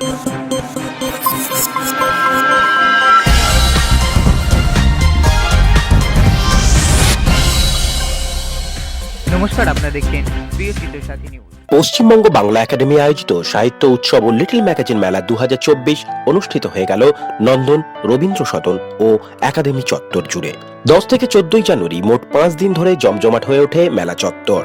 নমস্কার, আপনারা দেখছেন প্রিয় চিত্র সাথী নিউজ পশ্চিমবঙ্গ বাংলা একাডেমি আয়োজিত সাহিত্য উৎসব ও লিটল ম্যাগাজিন মেলা দু হাজার চব্বিশ অনুষ্ঠিত হয়ে গেল নন্দন, রবীন্দ্র সদন ও একাডেমি চত্বর জুড়ে। দশ থেকে চোদ্দই জানুয়ারি মোট পাঁচ দিন ধরে জমজমাট হয়ে ওঠে মেলা চত্বর।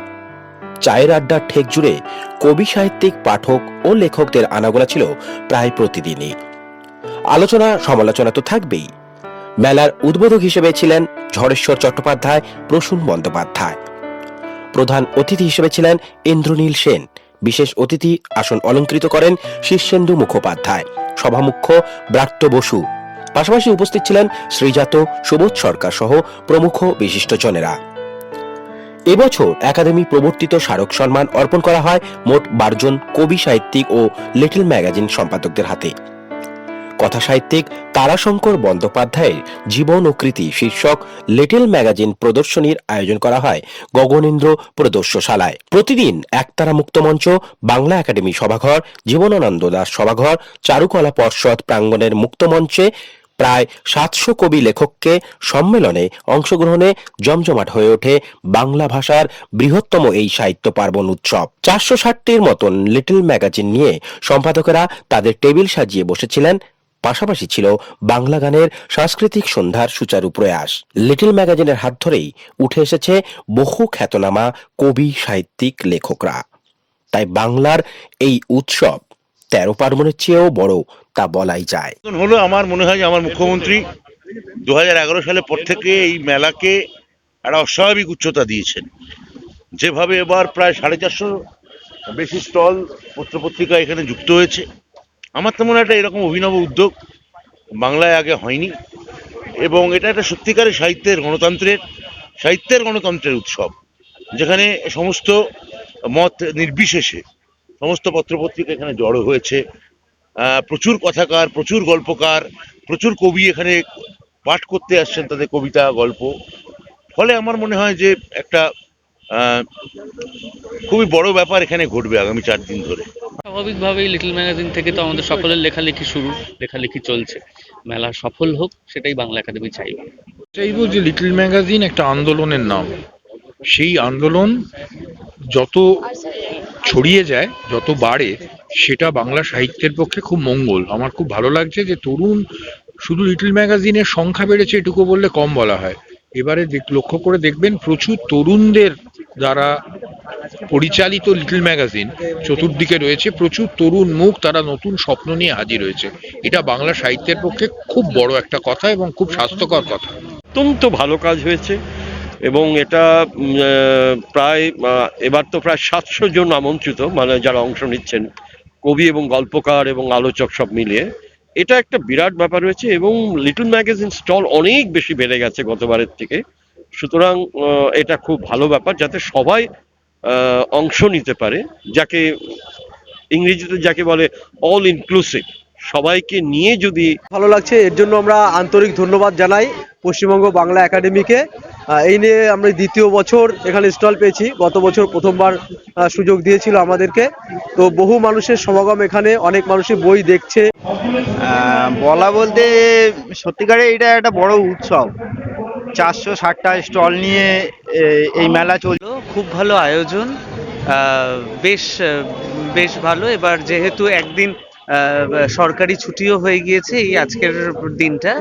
চায়ের আড্ডার ঠেক জুড়ে কবি, সাহিত্যিক, পাঠক ও লেখকদের আনাগোনা ছিল প্রায় প্রতিদিনই। আলোচনা, সমালোচনা তো থাকবেই। মেলার উদ্বোধক হিসেবে ছিলেন ঝড়েশ্বর চট্টোপাধ্যায়, প্রসূন বন্দ্যোপাধ্যায়। প্রধান অতিথি হিসেবে ছিলেন ইন্দ্রনীল সেন। বিশেষ অতিথি আসন অলঙ্কৃত করেন শীর্ষেন্দু মুখোপাধ্যায়। সভামুখ্য ব্রাত্য বসু। পাশাপাশি উপস্থিত ছিলেন শ্রীজাত সুবোধ সরকার সহ প্রমুখ বিশিষ্টজনেরা। এবছর একাডেমি প্রবর্তিত স্মারক সম্মান অর্পণ করা হয় মোট বারোজন কবি, সাহিত্যিক ও লিটল ম্যাগাজিন সম্পাদকদের হাতে। কথা সাহিত্যিক তারাশঙ্কর বন্দ্যোপাধ্যায়ের জীবন ও কৃতি শীর্ষক লিটল ম্যাগাজিন প্রদর্শনীর আয়োজন করা হয় গগনেন্দ্র প্রদর্শশালায়। প্রতিদিন একতারা মুক্তমঞ্চ বাংলা একাডেমি সভাঘর, জীবনানন্দ দাস সভাঘর, চারুকলা পর্ষদ প্রাঙ্গণের মুক্তমঞ্চে প্রায় সাতশো কবি লেখককে সম্মেলনে অংশগ্রহণে জমজমাট হয়ে ওঠে বাংলা ভাষার বৃহত্তম এই সাহিত্য পার্বণ উৎসব। চারশো ষাটটির মতন লিটল ম্যাগাজিন নিয়ে সম্পাদকেরা তাদের টেবিল সাজিয়ে বসেছিলেন, পাশাপাশি ছিল বাংলা গানের সাংস্কৃতিক সন্ধ্যার সুচারু প্রয়াস। লিটল ম্যাগাজিনের হাত ধরেই উঠে এসেছে বহু খ্যাতনামা কবি সাহিত্যিক লেখকরা। তাই বাংলার এই উৎসব তেরো পার্বণের চেয়েও বড়, তা বলাই যায়। হলো আমার মনে হয় যে আমার মুখ্যমন্ত্রী দু সালের পর থেকে এই মেলাকে একটা অস্বাভাবিক উচ্চতা দিয়েছেন। যেভাবে এবার প্রায় সাড়ে চারশো বেশি স্টল, পত্রপত্রিকা এখানে যুক্ত হয়েছে। আমার তো মনে হয় একটা এরকম অভিনব উদ্যোগ বাংলায় আগে হয়নি। এবং এটা একটা সত্যিকারের সাহিত্যের গণতন্ত্রের সাহিত্যের গণতন্ত্রের উৎসব, যেখানে সমস্ত মত নির্বিশেষে সমস্ত পত্রপত্রিকা এখানে জড়ো হয়েছে। আহ, প্রচুর কথাকার প্রচুর গল্পকার প্রচুর কবি এখানে পাঠ করতে আসছেন তাদের কবিতা গল্প। ফলে আমার মনে হয় যে একটা আহ, খুবই বড় ব্যাপার এখানে ঘটবে আগামী চার দিন ধরে। স্বাভাবিকভাবেই লিটল ম্যাগাজিন থেকে তো আমাদের সকলের লেখালেখি শুরু লেখালেখি চলছে। মেলা সফল হোক সেটাই বাংলা একাডেমি চাইবে। চাইব যে লিটল ম্যাগাজিন একটা আন্দোলনের নাম। সেই আন্দোলন যত ছড়িয়ে যায়, যত বাড়ে, সেটা বাংলা সাহিত্যের পক্ষে খুব মঙ্গল। আমার খুব ভালো লাগছে যে তরুণ শুধু লিটল ম্যাগাজিনের সংখ্যা বেড়েছে এটুকু বললে কম বলা হয়। এবারে লক্ষ্য করে দেখবেন প্রচুর তরুণদের দ্বারা পরিচালিত লিটল ম্যাগাজিন চতুর্দিকে রয়েছে, প্রচুর তরুণ মুখ তারা নতুন স্বপ্ন নিয়ে হাজির হয়েছে। এটা বাংলা সাহিত্যের পক্ষে খুব বড় একটা কথা এবং খুব স্বাস্থ্যকর কথা। অত্যন্ত ভালো কাজ হয়েছে। এবং এটা প্রায় এবার তো প্রায় সাতশো জন আমন্ত্রিত মানে যারা অংশ নিচ্ছেন, কবি এবং গল্পকার এবং আলোচক সব মিলিয়ে। এটা একটা বিরাট ব্যাপার হয়েছে এবং লিটল ম্যাগাজিন স্টল অনেক বেশি বেড়ে গেছে গতবারের থেকে। সুতরাং এটা খুব ভালো ব্যাপার যাতে সবাই অংশ নিতে পারে, যাকে ইংরেজিতে যাকে বলে অল ইনক্লুসিভ সবাইকে নিয়ে যদি ভালো লাগছে, এর জন্য আমরা আন্তরিক ধন্যবাদ জানাই। পশ্চিমবঙ্গ বাংলা একাডেমিকে আহ, এই নিয়ে আমরা দ্বিতীয় বছর এখানে স্টল পেয়েছি। গত বছর প্রথমবার আহ, সুযোগ দিয়েছিল আমাদেরকে। তো বহু মানুষের সমাগম এখানে অনেক মানুষই বই দেখছে। আহ, বলা বলতে সত্যিকারে এটা একটা বড় উৎসব। চারশো ষাটটা স্টল নিয়ে এই মেলা চলছে। হলো, খুব ভালো আয়োজন। আহ, বেশ বেশ ভালো। এবার যেহেতু একদিন আহ, সরকারি ছুটিও হয়ে গিয়েছে এই আজকের দিনটা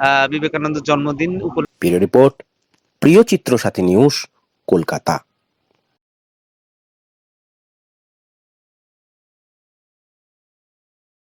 আহ, বিবেকানন্দ জন্মদিন উপলক্ষে রিপোর্ট প্রিয় চিত্র সাথী নিউজ কলকাতা।